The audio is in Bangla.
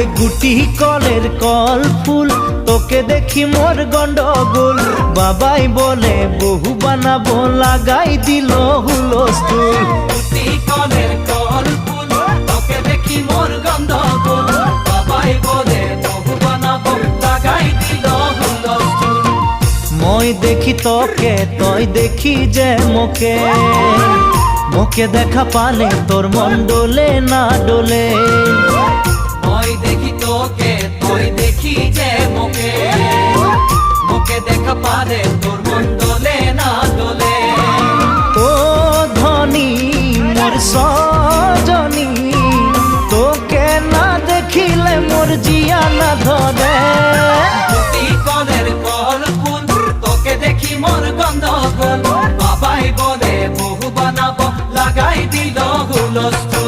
এ গুটি কলের কল ফুল তোকে দেখি মোর গন্ডগোল। বাবাই বলে বহু বানাবো লাগাই দিল হুলস্থুল পুতি কলের কল ফুল তোকে দেখি মোর গন্ধগুল বাবাই বলে বহু বানাবো লাগাই দিল হুলস্থুল মই দেখি তোকে তই দেখি যে মোকে। মোকে দেখা পালে তোর মন ডোলে না ডোলে। দেখি যে মোকে মোকে দেখা পারে তোর মন দোলে না দোলে। ও ধনী মোর সজনী তোকে না দেখিলে মোর জিয়া না ধরে কল তোকে দেখি মোর বাবাই বলে বহু বানাবো লাগাই দিল হুলস্থুল